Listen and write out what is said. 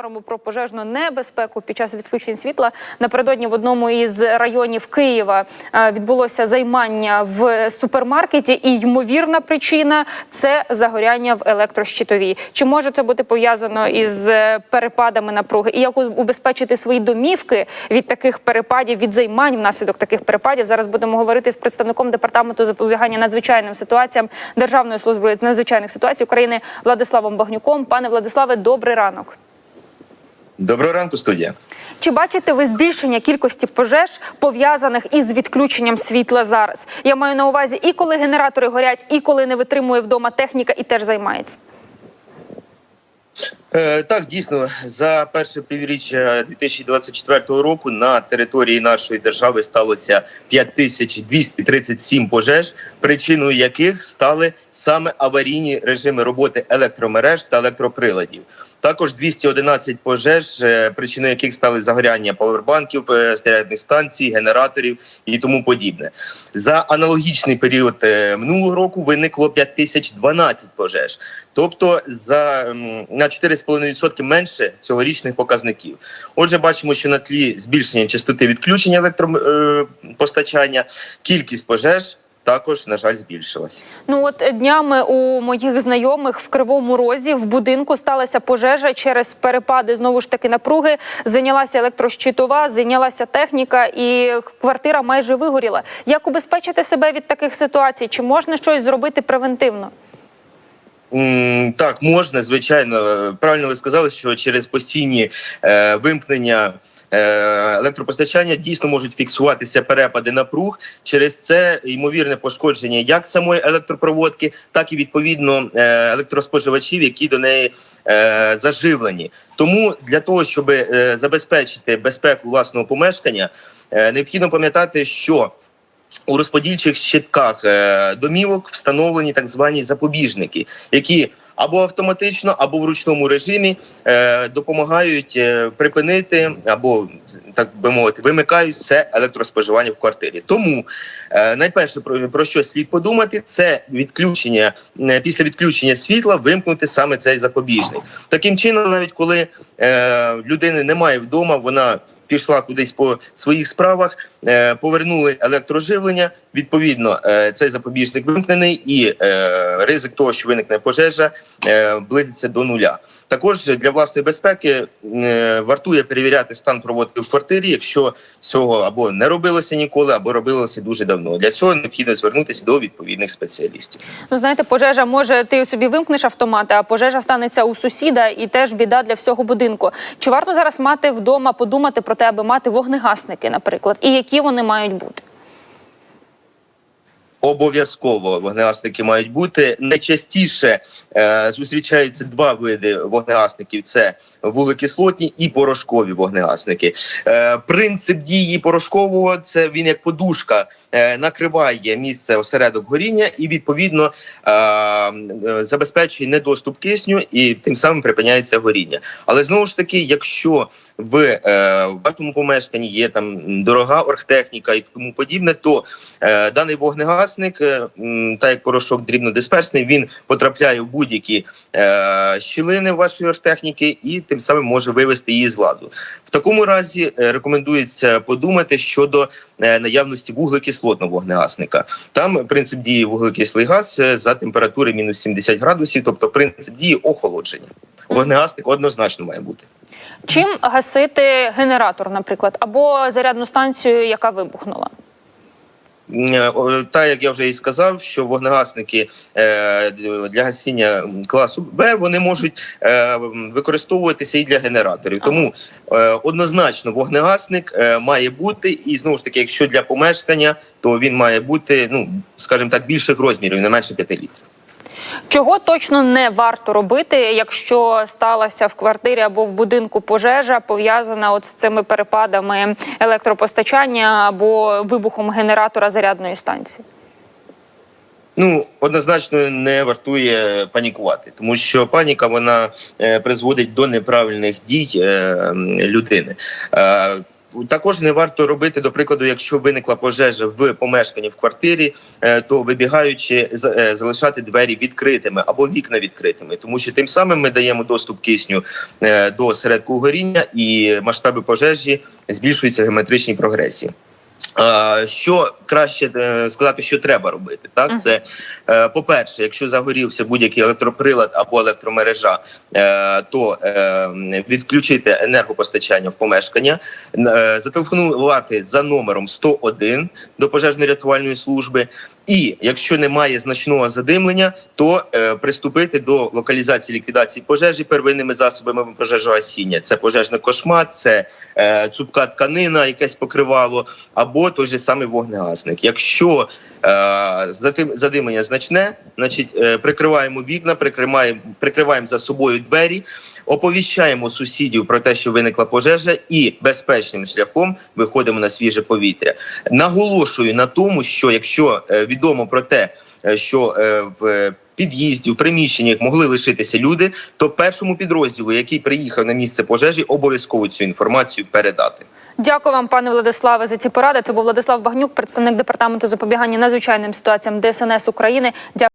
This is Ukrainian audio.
Говоримо про пожежну небезпеку під час відключень світла. Напередодні в одному із районів Києва е, відбулося займання в супермаркеті, і ймовірна причина це загоряння в електрощитовій. Чи може це бути пов'язано із е, перепадами напруги? І як убезпечити свої домівки від таких перепадів, від займань внаслідок таких перепадів? Зараз будемо говорити з представником департаменту запобігання надзвичайним ситуаціям Державної служби надзвичайних ситуацій України Владиславом Багнюком. Пане Владиславе, добрий ранок. Доброго ранку, студія. Чи бачите ви збільшення кількості пожеж пов'язаних із відключенням світла зараз? Я маю на увазі і коли генератори горять, і коли не витримує вдома техніка, і теж займається. Е, так, дійсно, за перше півріччя 2024 року на території нашої держави сталося 5237 пожеж, причиною яких стали саме аварійні режими роботи електромереж та електроприладів. Також 211 пожеж, е, причиною яких стали загоряння павербанків, е, зарядних станцій, генераторів і тому подібне. За аналогічний період е, минулого року виникло 5012 пожеж, тобто за на 4,5% менше цьогорічних показників. Отже, бачимо, що на тлі збільшення частоти відключення електропостачання кількість пожеж також на жаль збільшилася. Ну от днями у моїх знайомих в Кривому Розі в будинку сталася пожежа через перепади знову ж таки напруги. Зайнялася електрощитова, зайнялася техніка, і квартира майже вигоріла. Як убезпечити себе від таких ситуацій? Чи можна щось зробити превентивно? Так, можна, звичайно. Правильно ви сказали, що через постійні е, вимкнення е, електропостачання дійсно можуть фіксуватися перепади напруг. Через це ймовірне пошкодження як самої електропроводки, так і відповідно е, електроспоживачів, які до неї е, заживлені. Тому для того, щоб е, забезпечити безпеку власного помешкання, е, необхідно пам'ятати, що у розподільчих щитках е, домівок встановлені так звані запобіжники, які або автоматично, або в ручному режимі е, допомагають е, припинити або так би мовити, вимикають все електроспоживання в квартирі. Тому е, найперше про, про що слід подумати, це відключення е, після відключення світла вимкнути саме цей запобіжник. Таким чином, навіть коли е, людини немає вдома, вона пішла кудись по своїх справах, е, повернули електроживлення. Відповідно, е, цей запобіжник вимкнений, і е, ризик того, що виникне пожежа, близиться до нуля. Також для власної безпеки е, вартує перевіряти стан проводки в квартирі, якщо цього або не робилося ніколи, або робилося дуже давно. Для цього необхідно звернутися до відповідних спеціалістів. Ну знаєте, пожежа може ти собі вимкнеш автомати, а пожежа станеться у сусіда, і теж біда для всього будинку. Чи варто зараз мати вдома подумати про те, аби мати вогнегасники, наприклад, і які вони мають бути? Обов'язково вогнегасники мають бути. Найчастіше е, зустрічаються два види вогнегасників: це вуглекислотні і порошкові вогнегасники. Е, принцип дії порошкового це він як подушка е, накриває місце осередок горіння і відповідно е, е, забезпечує недоступ кисню і тим самим припиняється горіння. Але знову ж таки, якщо в, е, вашому помешканні є там дорога оргтехніка і тому подібне, то е, даний вогнегасник, е, так як порошок дрібнодисперсний, він потрапляє в будь-які е, щілини вашої оргтехніки і тим самим може вивести її з ладу. В такому разі е, рекомендується подумати щодо е, наявності вуглекислотного вогнегасника. Там принцип дії вуглекислий газ е, за температури мінус 70 градусів, тобто принцип дії охолодження. Вогнегасник однозначно має бути. Чим гасити генератор, наприклад, або зарядну станцію, яка вибухнула? Е, о, Так, як я вже і сказав, що вогнегасники е, для гасіння класу Б вони можуть е, використовуватися і для генераторів. Тому однозначно вогнегасник має бути, і знову ж таки, якщо для помешкання, то він має бути, ну скажімо так, більших розмірів, не менше 5 літрів. Чого точно не варто робити, якщо сталася в квартирі або в будинку пожежа, пов'язана от з цими перепадами електропостачання або вибухом генератора зарядної станції? Ну однозначно не вартує панікувати, тому що паніка вона е, призводить до неправильних дій е, людини. Також не варто робити, до прикладу, якщо виникла пожежа в помешканні в квартирі, е, то вибігаючи е, залишати двері відкритими або вікна відкритими, тому що тим самим ми даємо доступ кисню е, до середку горіння і масштаби пожежі збільшуються в геометричній прогресії. Що краще е, сказати, що треба робити? Так, це е, по-перше, якщо загорівся будь-який електроприлад або електромережа, е, то відключити енергопостачання в помешкання, зателефонувати за номером 101 до пожежно-рятувальної служби. І якщо немає значного задимлення, то е, приступити до локалізації ліквідації пожежі первинними засобами пожежогасіння. Це пожежний кошмат, це е, цупка тканина, якесь покривало, або той же самий вогнегасник. Якщо е, задимлення значне, значить е, прикриваємо вікна, прикриваємо, прикриваємо за собою двері, оповіщаємо сусідів про те, що виникла пожежа, і безпечним шляхом виходимо на свіже повітря. Наголошую на тому, що якщо е, відомо про те, е, що е, в під'їзді, в приміщеннях могли лишитися люди, то першому підрозділу, який приїхав на місце пожежі, обов'язково цю інформацію передати. Дякую вам, пане Владиславе, за ці поради. Це був Владислав Багнюк, представник департаменту запобігання надзвичайним ситуаціям ДСНС України. Дякую.